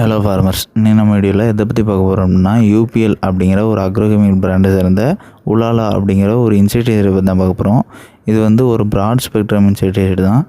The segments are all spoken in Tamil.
ஹலோ ஃபார்மர்ஸ் இன்னைக்கு நம்ம வீடியோவில் எதை பற்றி பார்க்க போகிறோம்னா யூபிஎல் அப்படிங்கிற ஒரு அக்ரோகெமிக்கல் பிராண்டை சேர்ந்த உலாலா அப்படிங்கிற ஒரு இன்செக்டிசைடை பற்றி தான் பார்க்க போகிறோம் இது வந்து ஒரு ப்ராட் ஸ்பெக்ட்ரம் இன்செக்டிசைடு தான்.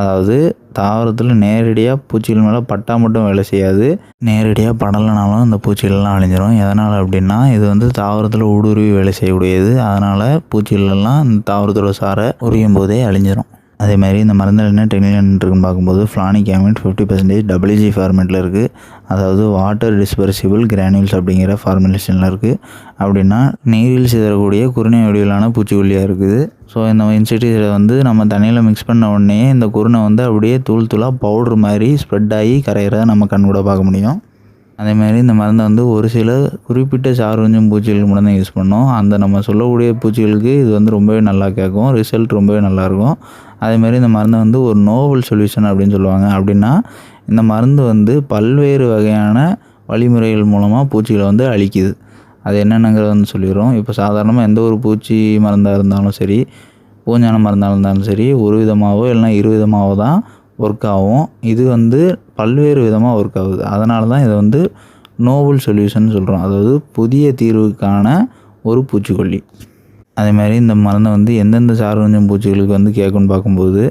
அதாவது தாவரத்தில் நேரடியாக பூச்சிகள் மேலே பட்டா மட்டும் வேலை செய்யாது. நேரடியாக படலைனாலும் இந்த பூச்சிகள்லாம் அழிஞ்சிரும். எதனால் அப்படின்னா இது வந்து தாவரத்தில் ஊடுருவி வேலை செய்யக்கூடியது. அதனால் பூச்சிகள்லாம் இந்த தாவரத்தோட சாரை உரியும் போதே அழிஞ்சிரும். அதே மாதிரி இந்த மருந்தில் என்ன டெக்னிக்கல் பார்க்கும்போது flonicamid fifty percentage WG ஃபார்மேட்டில் இருக்குது அதாவது வாட்டர் டிஸ்பர்சிபிள் கிரானியூல்ஸ் அப்படிங்கிற ஃபார்முலேஷனில் இருக்குது அப்படின்னா நீரில் சிதறக்கூடிய குருணை வடிவிலான பூச்சிக்கொல்லியாக இருக்குது. ஸோ இந்த இன்செக்டிசைடை வந்து நம்ம தண்ணியில் மிக்ஸ் பண்ண உடனே இந்த குருணை வந்து அப்படியே தூள் தூளாக பவுடர் மாதிரி ஸ்ப்ரெட் ஆகி கரையிறத நம்ம கண் கூட பார்க்க முடியும். அதே மாதிரி இந்த மருந்தை வந்து ஒரு சில குறிப்பிட்ட சார்வஞ்சம் பூச்சிகளுக்கு மட்டும் தான் யூஸ் பண்ணோம். அந்த நம்ம சொல்லக்கூடிய பூச்சிகளுக்கு இது வந்து ரொம்பவே நல்லா கேட்கும். ரிசல்ட் ரொம்பவே நல்லாயிருக்கும் அதேமாதிரி இந்த மருந்தை வந்து ஒரு நோவல் சொல்யூஷன் அப்படின்னு சொல்லுவாங்க. அப்படின்னா இந்த மருந்து வந்து பல்வேறு வகையான வழிமுறைகள் மூலமாக பூச்சிகளை வந்து அழிக்குது. அது என்னென்னங்கிறத வந்து சொல்லிடுறோம். இப்போ சாதாரணமாக எந்த ஒரு பூச்சி மருந்தாக இருந்தாலும் சரி பூஞ்சான மருந்தாக இருந்தாலும் சரி ஒரு விதமாகவோ இல்லைனா இரு விதமாகவோ தான் ஒர்க் ஆகும். இது வந்து பல்வேறு விதமாக ஒர்க் ஆகுது. அதனால தான் இதை வந்து நோவல் சொல்யூஷன் சொல்கிறோம் அதாவது புதிய தீர்வுக்கான ஒரு பூச்சிக்கொல்லி. அதே மாதிரி இந்த மருந்தை வந்து எந்தெந்த சார்வஞ்சம் பூச்சிகளுக்கு வந்து கேட்கும்னு பார்க்கும்போது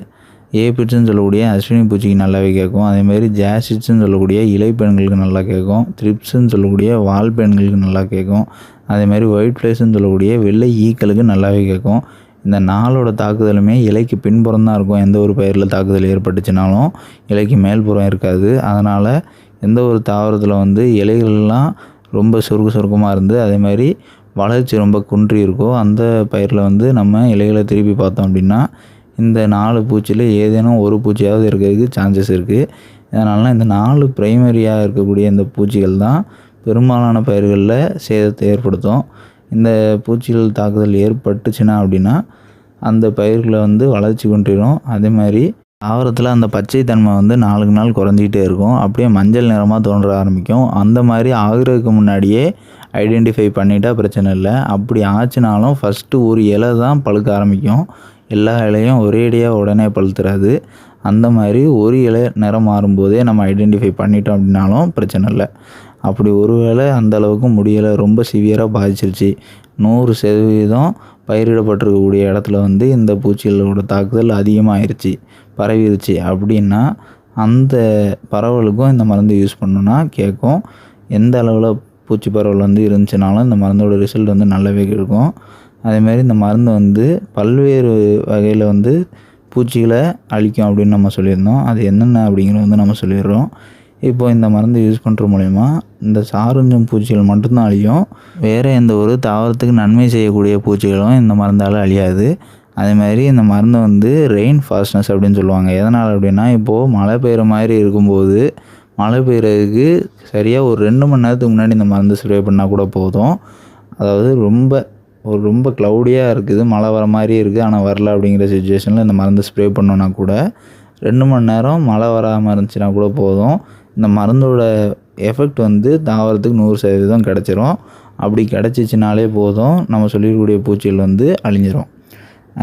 ஏபிட்ஸ்ன்னு சொல்லக்கூடிய அஸ்வினி பூச்சிக்கு நல்லாவே கேட்கும். அதேமாதிரி ஜாசிட்ஸ்ன்னு சொல்லக்கூடிய இலை பெண்களுக்கு நல்லா கேட்கும். த்ரிப்ஸ்ன்னு சொல்லக்கூடிய வால் பெண்களுக்கு நல்லா கேட்கும். அதேமாதிரி ஒயிட் ஃப்ளேஸ்ன்னு சொல்லக்கூடிய வெள்ளை ஈக்களுக்கு நல்லாவே கேட்கும். இந்த நாளோட தாக்குதலுமே இலைக்கு பின்புறம் தான் இருக்கும். எந்த ஒரு பயிரில் தாக்குதல் ஏற்பட்டுச்சுனாலும் இலைக்கு மேல்புறம் இருக்காது. அதனால் எந்த ஒரு தாவரத்தில் வந்து இலைகள்லாம் ரொம்ப சுருக்கு சுருக்கமாக இருந்து அதே மாதிரி வளர்ச்சி ரொம்ப குன்றி இருக்கோ அந்த பயிரில் வந்து நம்ம இலைகளை திருப்பி பார்த்தோம் அப்படின்னா இந்த நாலு பூச்சியில் ஏதேனும் ஒரு பூச்சியாவது இருக்கிறதுக்கு சான்சஸ் இருக்குது இதனால இந்த நாலு ப்ரைமரியாக இருக்கக்கூடிய இந்த பூச்சிகள் தான் பெரும்பாலான பயிர்களில் சேதத்தை ஏற்படுத்தும். இந்த பூச்சிகள் தாக்குதல் ஏற்பட்டுச்சுன்னா அப்படின்னா அந்த பயிர்களை வந்து வளர்ச்சி கொண்டிரும். அதே மாதிரி தாவரத்தில் அந்த பச்சை தன்மை வந்து நாளுக்கு நாள் குறைஞ்சிக்கிட்டே இருக்கும். அப்படியே மஞ்சள் நிறமாக தோன்ற ஆரம்பிக்கும். அந்த மாதிரி ஆகுறதுக்கு முன்னாடியே ஐடென்டிஃபை பண்ணிட்டா பிரச்சனை இல்லை. அப்படி ஆச்சுனாலும் ஃபஸ்ட்டு ஒரு இலை தான் பழுக்க ஆரம்பிக்கும். எல்லா இலையும் ஒரேடியாக உடனே பழுத்துறாது. அந்த மாதிரி ஒரு இலை நிறம் மாறும்போதே நம்ம ஐடென்டிஃபை பண்ணிட்டோம் அப்படின்னாலும் பிரச்சனை இல்லை. அப்படி ஒருவேளை அந்த அளவுக்கு முடியலை. ரொம்ப சிவியராக பாதிச்சிருச்சு. நூறு சதவீதம் பயிரிடப்பட்டிருக்கக்கூடிய இடத்துல வந்து இந்த பூச்சிகளோட தாக்குதல் அதிகமாகிருச்சு பரவிருச்சு. அப்படின்னா அந்த பரவலுக்கும் இந்த மருந்து யூஸ் பண்ணோன்னா கேட்கும். எந்த அளவில் பூச்சி பரவல் வந்து இருந்துச்சுனாலும் இந்த மருந்தோட ரிசல்ட் வந்து நல்லாவே இருக்கும் அதேமாதிரி இந்த மருந்து வந்து பல்வேறு வகையில் வந்து பூச்சிகளை அழிக்கும் அப்படின்னு நம்ம சொல்லியிருந்தோம். அது என்னென்ன அப்படிங்கிறத வந்து நம்ம சொல்லிடுறோம். இப்போ இந்த மருந்து யூஸ் பண்ணுற மூலிமா இந்த சாருஞ்சும் பூச்சிகள் மட்டும்தான் அழியும் வேறு எந்த ஒரு தாவரத்துக்கு நன்மை செய்யக்கூடிய பூச்சிகளும் இந்த மருந்தால் அழியாது. அதே மாதிரி இந்த மருந்தை வந்து ரெயின் ஃபாஸ்ட்னஸ் அப்படின்னு சொல்லுவாங்க. எதனால் அப்படின்னா இப்போது மழை பெய்கிற மாதிரி இருக்கும்போது மழை பெய்யறதுக்கு சரியாக ஒரு ரெண்டு மணி நேரத்துக்கு முன்னாடி இந்த மருந்து ஸ்ப்ரே பண்ணால் கூட போதும். அதாவது ரொம்ப ஒரு ரொம்ப க்ளவுடியாக இருக்குது மழை வர மாதிரி இருக்குது ஆனால் வரல அப்படிங்கிற சுச்சுவேஷனில் இந்த மருந்து ஸ்ப்ரே பண்ணோன்னா கூட ரெண்டு மணி நேரம் மழை வராமல் இருந்துச்சுன்னா கூட போதும். இந்த மருந்தோட எஃபெக்ட் வந்து தாவரத்துக்கு நூறு சதவீதம் கிடச்சிரும். அப்படி கிடச்சிச்சினாலே போதும். நம்ம சொல்லியிருக்கக்கூடிய பூச்சிகள் வந்து அழிஞ்சிரும்.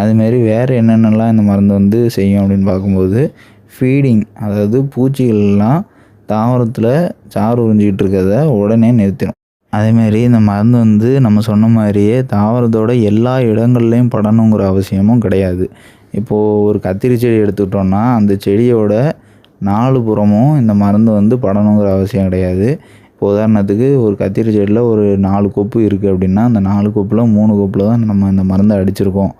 அதுமாரி வேறு என்னென்னலாம் இந்த மருந்து வந்து செய்யும் அப்படின்னு பார்க்கும்போது ஃபீடிங் அதாவது பூச்சிகள்லாம் தாவரத்தில் சாறு உறிஞ்சிக்கிட்டு இருக்கிறத உடனே நிறுத்திடும் அதேமாரி இந்த மருந்து வந்து நம்ம சொன்ன மாதிரியே தாவரத்தோட எல்லா இடங்கள்லையும் படணுங்கிற அவசியமும் கிடையாது. இப்போது ஒரு கத்திரி செடி எடுத்துக்கிட்டோன்னா அந்த செடியோட நாலு புறமும் இந்த மருந்து வந்து படணுங்கிற அவசியம் கிடையாது. இப்போ உதாரணத்துக்கு ஒரு கத்திரி செடியில் ஒரு நாலு கொப்பு இருக்குது அப்படின்னா அந்த நாலு கொப்பில் மூணு கொப்பில் தான் நம்ம இந்த மருந்தை அடிச்சிருக்கோம்.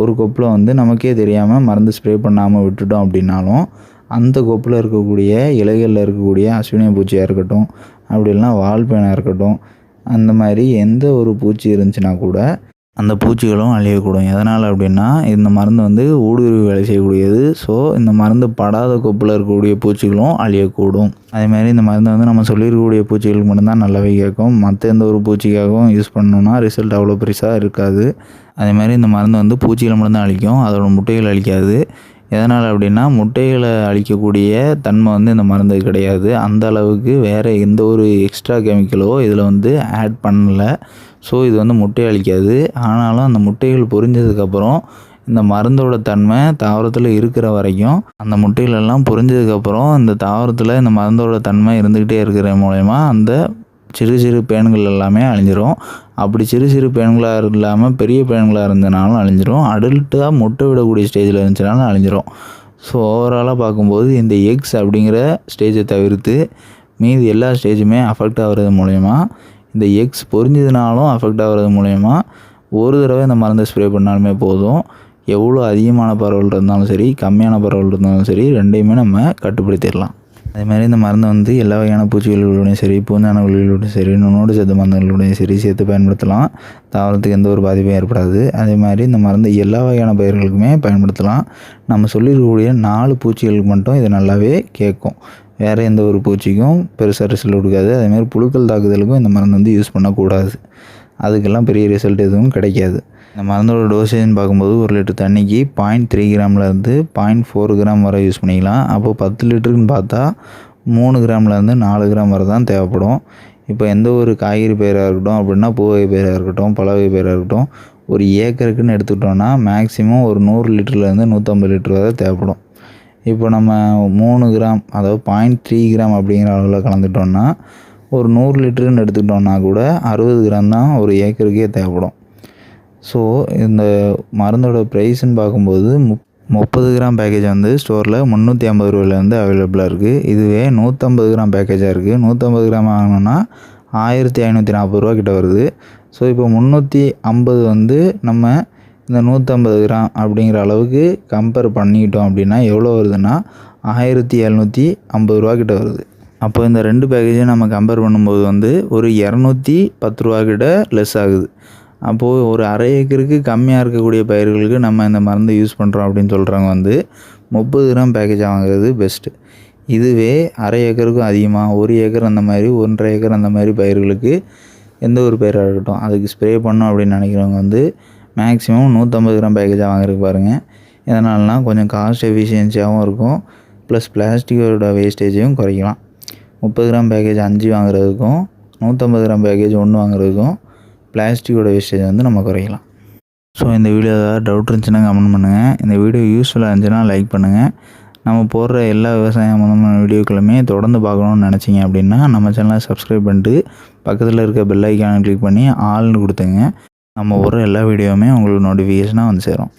ஒரு கொப்பில் வந்து நமக்கே தெரியாமல் மருந்து ஸ்ப்ரே பண்ணாமல் விட்டுட்டோம் அப்படின்னாலும் அந்த கொப்பில் இருக்கக்கூடிய இலைகளில் இருக்கக்கூடிய அஸ்வினிய பூச்சியாக இருக்கட்டும் அப்படி இல்லைனா வால்பேனாக இருக்கட்டும் அந்த மாதிரி எந்த ஒரு பூச்சி இருந்துச்சுன்னா கூட அந்த பூச்சிகளும் அழியக்கூடும். எதனால் அப்படின்னா இந்த மருந்து வந்து ஊடுருவி வேலை செய்யக்கூடியது. ஸோ இந்த மருந்து படாத கொப்பில் இருக்கக்கூடிய பூச்சிகளும் அழியக்கூடும். அதேமாதிரி இந்த மருந்து வந்து நம்ம சொல்லியிருக்கக்கூடிய பூச்சிகளுக்கு மட்டும்தான் நல்லாவே கேட்கும். மற்ற எந்த ஒரு பூச்சிக்காகவும் யூஸ் பண்ணோம்னா ரிசல்ட் அவ்வளோ பெருசாக இருக்காது. அதேமாதிரி இந்த மருந்து வந்து பூச்சிகளை மட்டும்தான் அழிக்கும். அதோட முட்டைகள் அழிக்காது. எதனால் அப்படின்னா முட்டைகளை அழிக்கக்கூடிய தன்மை வந்து இந்த மருந்து கிடையாது. அந்த அளவுக்கு வேறு எந்த ஒரு எக்ஸ்ட்ரா கெமிக்கலோ இதில் வந்து ஆட் பண்ணலை. ஸோ இது வந்து முட்டை அழிக்காது. ஆனாலும் அந்த முட்டைகள் பொரிஞ்சதுக்கப்புறம் இந்த மருந்தோட தன்மை தாவரத்தில் இருக்கிற வரைக்கும் அந்த முட்டைகளெல்லாம் பொரிஞ்சதுக்கப்புறம் இந்த தாவரத்தில் இந்த மருந்தோட தன்மை இருந்துக்கிட்டே இருக்கிற மூலயமா அந்த சிறு சிறு பேன்கள் எல்லாமே அழிஞ்சிரும். அப்படி சிறு சிறு பேன்களாக இல்லாமல் பெரிய பேன்களாக இருந்தனாலும் அழிஞ்சிரும். அடல்ட்டாக முட்டை விடக்கூடிய ஸ்டேஜில் இருந்துச்சுனாலும் அழிஞ்சிரும். ஸோ ஓவராலாக பார்க்கும்போது இந்த எக்ஸ் அப்படிங்கிற ஸ்டேஜை தவிர்த்து மீதி எல்லா ஸ்டேஜுமே அஃபெக்ட் ஆகிறது மூலயமா இந்த எக்ஸ் பொரிஞ்சதுனாலும் அஃபெக்ட் ஆகிறது மூலயமா ஒரு தடவை இந்த மருந்தை ஸ்ப்ரே பண்ணாலுமே போதும். எவ்வளோ அதிகமான பரவல் இருந்தாலும் சரி கம்மியான பரவல் இருந்தாலும் சரி ரெண்டையுமே நம்ம கட்டுப்படுத்திடலாம். அதே மாதிரி இந்த மருந்தை வந்து எல்லா வகையான பூச்சிகளோடையும் சரி பூஞ்சான விழிகளோடையும் சரி நுண்ணோடு சேர்த்து மருந்துகளோடையும் சரி சேர்த்து பயன்படுத்தலாம். தாவரத்துக்கு எந்த ஒரு பாதிப்பும் ஏற்படாது. அதே மாதிரி இந்த மருந்தை எல்லா வகையான பயிர்களுக்குமே பயன்படுத்தலாம். நம்ம சொல்லியிருக்கக்கூடிய நாலு பூச்சிகளுக்கு மட்டும் இது நல்லாவே கேட்கும். வேறு எந்த ஒரு பூச்சிக்கும் பெருசாக ரிசல்ட் கொடுக்காது. அதேமாதிரி புழுக்கள் தாக்குதலுக்கும் இந்த மருந்து வந்து யூஸ் பண்ணக்கூடாது. அதுக்கெல்லாம் பெரிய ரிசல்ட் எதுவும் கிடைக்காது. இந்த மருந்தோட டோசேஜ்னு பார்க்கும்போது ஒரு லிட்டர் தண்ணிக்கு பாயிண்ட் த்ரீ கிராம்லேருந்து பாயிண்ட் ஃபோர் கிராம் வரை யூஸ் பண்ணிக்கலாம். அப்போது பத்து லிட்டருக்குன்னு பார்த்தா மூணு கிராம்லேருந்து நாலு கிராம் வரை தான் தேவைப்படும். இப்போ எந்த ஒரு காய்கறி பயிராக இருக்கட்டும் அப்படின்னா பூவகை பயிராக இருக்கட்டும் பழவகை பயிராக இருக்கட்டும் ஒரு ஏக்கருக்குன்னு எடுத்துக்கிட்டோன்னா மேக்ஸிமம் ஒரு நூறு லிட்டர்லேருந்து நூற்றம்பது லிட்டர் வரை தேவைப்படும். இப்போ நம்ம மூணு கிராம் அதாவது பாயிண்ட் த்ரீ கிராம் அப்படிங்கிற அளவில் கலந்துட்டோம்னா ஒரு நூறு லிட்டருன்னு எடுத்துக்கிட்டோம்னா கூட அறுபது கிராம் தான் ஒரு ஏக்கருக்கே தேவைப்படும். ஸோ இந்த மருந்தோட ப்ரைஸ்ன்னு பார்க்கும்போது முப் முப்பது கிராம் பேக்கேஜ் வந்து ஸ்டோரில் முந்நூற்றி ஐம்பது ரூபாயிலேருந்து அவைலபிளாக இருக்குது இதுவே நூற்றம்பது கிராம் பேக்கேஜாக இருக்குது நூற்றம்பது கிராம் வாங்கினோன்னா ஆயிரத்தி ஐநூற்றி நாற்பது ரூபா கிட்ட வருது. ஸோ இப்போ முந்நூற்றி ஐம்பது வந்து நம்ம இந்த நூற்றம்பது கிராம் அப்படிங்கிற அளவுக்கு கம்பேர் பண்ணிக்கிட்டோம் அப்படின்னா எவ்வளோ வருதுன்னா ஆயிரத்தி எழுநூற்றி ஐம்பது ரூபா கிட்ட வருது. அப்போ இந்த ரெண்டு பேக்கேஜையும் நம்ம கம்பேர் பண்ணும்போது வந்து ஒரு இரநூத்தி பத்து ரூபா கிட்ட லெஸ் ஆகுது. அப்போது ஒரு அரை ஏக்கருக்கு கம்மியாக இருக்கக்கூடிய பயிர்களுக்கு நம்ம இந்த மருந்தை யூஸ் பண்ணுறோம் அப்படின்னு சொல்கிறவங்க வந்து முப்பது கிராம் பேக்கேஜாக வாங்குறது பெஸ்ட்டு இதுவே அரை ஏக்கருக்கும் அதிகமாக ஒரு ஏக்கர் அந்த மாதிரி ஒன்றரை ஏக்கர் அந்த மாதிரி பயிர்களுக்கு எந்த ஒரு பயிராக இருக்கட்டும் அதுக்கு ஸ்ப்ரே பண்ணோம் அப்படின்னு நினைக்கிறவங்க வந்து மேக்ஸிமம் நூற்றம்பது கிராம் பேக்கேஜாக வாங்குறதுக்கு பாருங்கள் எதனாலனா கொஞ்சம் காஸ்ட் எஃபிஷியன்சியாகவும் இருக்கும் ப்ளஸ் பிளாஸ்டிக்கோட வேஸ்டேஜையும் குறைக்கலாம். முப்பது கிராம் பேக்கேஜ் அஞ்சு வாங்குறதுக்கும் நூற்றம்பது கிராம் பேக்கேஜ் ஒன்று வாங்குறதுக்கும் பிளாஸ்டிக்கோட வேஸ்டேஜ் வந்து நம்ம குறைக்கலாம். ஸோ இந்த வீடியோ ஏதாவது டவுட் இருந்துச்சுன்னா கமெண்ட் பண்ணுங்கள் இந்த வீடியோ யூஸ்ஃபுல்லாக இருந்துச்சுன்னா லைக் பண்ணுங்கள் நம்ம போடுற எல்லா விவசாயம் சம்மந்தமான வீடியோக்களுமே தொடர்ந்து பார்க்கணுன்னு நினச்சிங்க அப்படின்னா நம்ம சேனலை சப்ஸ்கிரைப் பண்ணிட்டு பக்கத்தில் இருக்க பெல் ஐக்கானை கிளிக் பண்ணி ஆள்னு கொடுத்துங்க. நம்ம போடுற எல்லா வீடியோவுமே உங்களுக்கு நோட்டிஃபிகேஷனாக வந்து சேரும்.